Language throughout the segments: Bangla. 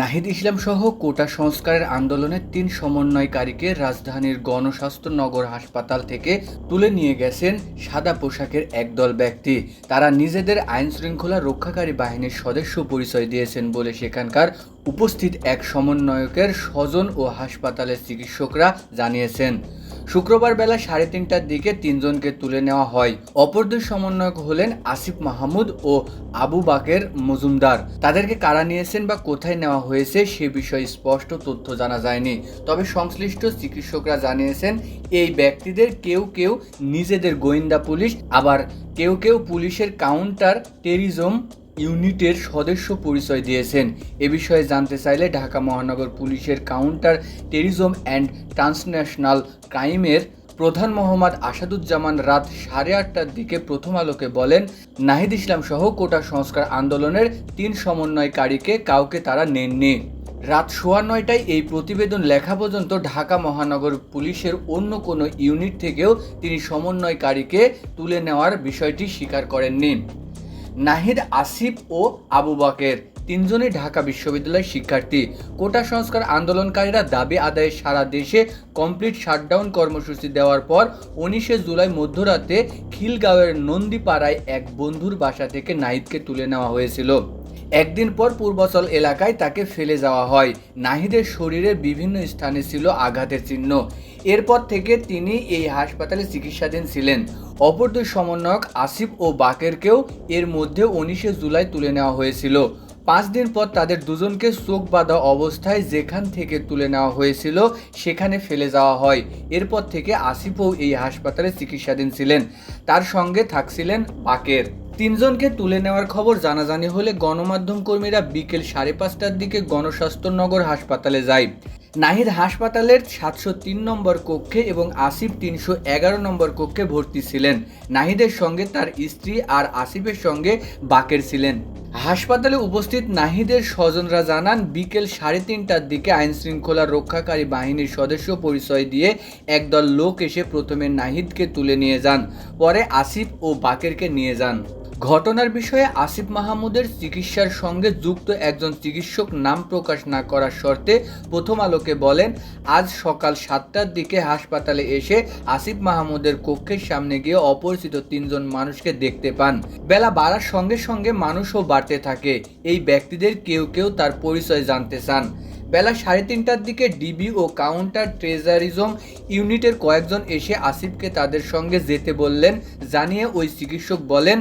নাহিদ ইসলাম সহ কোটা সংস্কারের আন্দোলনে তিন সমন্বয়কারীকে রাজধানীর গণস্বাস্থ্য নগর হাসপাতাল থেকে তুলে নিয়ে গেছেন সাদা পোশাকের একদল ব্যক্তি। তারা নিজেদের আইন শৃঙ্খলা রক্ষাকারী বাহিনীর সদস্য পরিচয় দিয়েছেন বলে সেখানকার উপস্থিত এক সমন্বয়কের স্বজন ও হাসপাতালের চিকিৎসকরা জানিয়েছেন। শুক্রবার বেলা সাড়ে তিনটার দিকে তিনজনকে তুলে নেওয়া হয়। অপর দুই সমন্বয়ক হলেন আসিফ মাহমুদ ও আবু বাকের মজুমদার। তাদেরকে কারা নিয়েছেন বা কোথায় নেওয়া হয়েছে সে বিষয়ে স্পষ্ট তথ্য জানা যায়নি। তবে সংশ্লিষ্ট চিকিৎসকরা জানিয়েছেন, এই ব্যক্তিদের কেউ কেউ নিজেদের গোয়েন্দা পুলিশ, আবার কেউ কেউ পুলিশের কাউন্টার টেরিজম ইউনিটের সদস্য পরিচয় দিয়েছেন। এ বিষয়ে জানতে চাইলে ঢাকা মহানগর পুলিশের কাউন্টার টেরিজম অ্যান্ড ট্রান্সন্যাশনাল ক্রাইমের প্রধান মোহাম্মদ আসাদুজ্জামান রাত সাড়ে আটটার দিকে প্রথম আলোকে বলেন, নাহিদ ইসলাম সহ কোটা সংস্কার আন্দোলনের তিন সমন্বয়কারীকে কাউকে তারা নেননি। রাত সোয়া নয়টায় এই প্রতিবেদন লেখা পর্যন্ত ঢাকা মহানগর পুলিশের অন্য কোনো ইউনিট থেকেও তিনি সমন্বয়কারীকে তুলে নেওয়ার বিষয়টি স্বীকার করেননি। নাহিদ আসিফ ও আবু বাকের। তিনজনই ঢাকা বিশ্ববিদ্যালয়ের শিক্ষার্থী। কোটা সংস্কার আন্দোলনকারীরা দাবি আদায়ে সারা দেশে কমপ্লিট শাটডাউন কর্মসূচি দেওয়ার পর উনিশে জুলাই মধ্যরাতে খিলগাঁওয়ের নন্দীপাড়ায় এক বন্ধুর বাসা থেকে নাহিদকে তুলে নেওয়া হয়েছিল। একদিন পর পূর্বাচল এলাকায় তাকে ফেলে যাওয়া হয়। নাহিদের শরীরের বিভিন্ন স্থানে ছিল আঘাতের চিহ্ন। এরপর থেকে তিনি এই হাসপাতালে চিকিৎসাধীন ছিলেন। অপর দুই সমন্বয়ক আসিফ ও বাকেরকেও এর মধ্যে উনিশে জুলাই তুলে নেওয়া হয়েছিল। পাঁচ দিন পর তাদের দুজনকে চোখ বাঁধা অবস্থায় যেখান থেকে তুলে নেওয়া হয়েছিল, সেখানে ফেলে যাওয়া হয়। এরপর থেকে আসিফও এই হাসপাতালে চিকিৎসাধীন ছিলেন। তার সঙ্গে থাকছিলেন বাকের। তিনজনকে তুলে নেওয়ার খবর জানাজানি হলে গণমাধ্যম কর্মীরা বিকেল সাড়ে পাঁচটার দিকে গণস্বাস্থ্যনগর হাসপাতালে যায়। নাহিদ হাসপাতালের সাতশো তিন নম্বর কক্ষে এবং আসিফ তিনশো এগারো নম্বর কক্ষে ভর্তি ছিলেন। নাহিদের সঙ্গে তার স্ত্রী আর আসিফের সঙ্গে বাকের ছিলেন। হাসপাতালে উপস্থিত নাহিদের স্বজনরা জানান, বিকেল সাড়ে তিনটার দিকে আইন শৃঙ্খলা রক্ষাকারী বাহিনীর সদস্য পরিচয় দিয়ে একদল লোক এসে প্রথমে নাহিদকে তুলে নিয়ে যান, পরে আসিফ ও বাকেরকে নিয়ে যান। ঘটনার বিষয়ে আসিফ মাহমুদের চিকিৎসার সঙ্গে যুক্ত একজন চিকিৎসক নাম প্রকাশ না করার শর্তে প্রথম আলোকে বলেন, আজ সকাল সাতটার দিকে হাসপাতালে এসে আসিফ মাহমুদের কক্ষের সামনে গিয়ে অপরিচিত তিনজন মানুষকে দেখতে পান। বেলা বাড়ার সঙ্গে সঙ্গে মানুষও বাড়তে থাকে। এই ব্যক্তিদের কেউ কেউ তার পরিচয় জানতে চান। বেলা সাড়ে তিনটার দিকে ডিবি ও কাউন্টার ট্রেজারিজম ইউনিটের কয়েকজন এসে আসিফকে তাদের সঙ্গে যেতে বললেন, জানিয়ে ওই চিকিৎসক বলেন,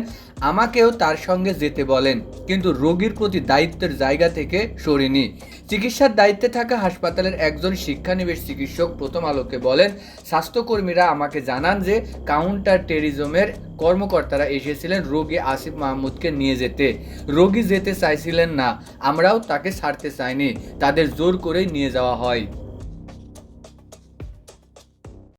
আমাকেও তার সঙ্গে যেতে বলেন, কিন্তু রোগীর প্রতি দায়িত্বের জায়গা থেকে সরিনি। চিকিৎসার দায়িত্বে থাকা হাসপাতালের একজন শিক্ষানিবেশ চিকিৎসক প্রথম আলোকে বলেন, স্বাস্থ্যকর্মীরা আমাকে জানান যে কাউন্টার টেরিজমের কর্মকর্তারা এসেছিলেন রোগী আসিফ মাহমুদকে নিয়ে যেতে। রোগী যেতে চাইছিলেন না, আমরাও তাকে ছাড়তে চাইনি, তাদের জোর করেই নিয়ে যাওয়া হয়।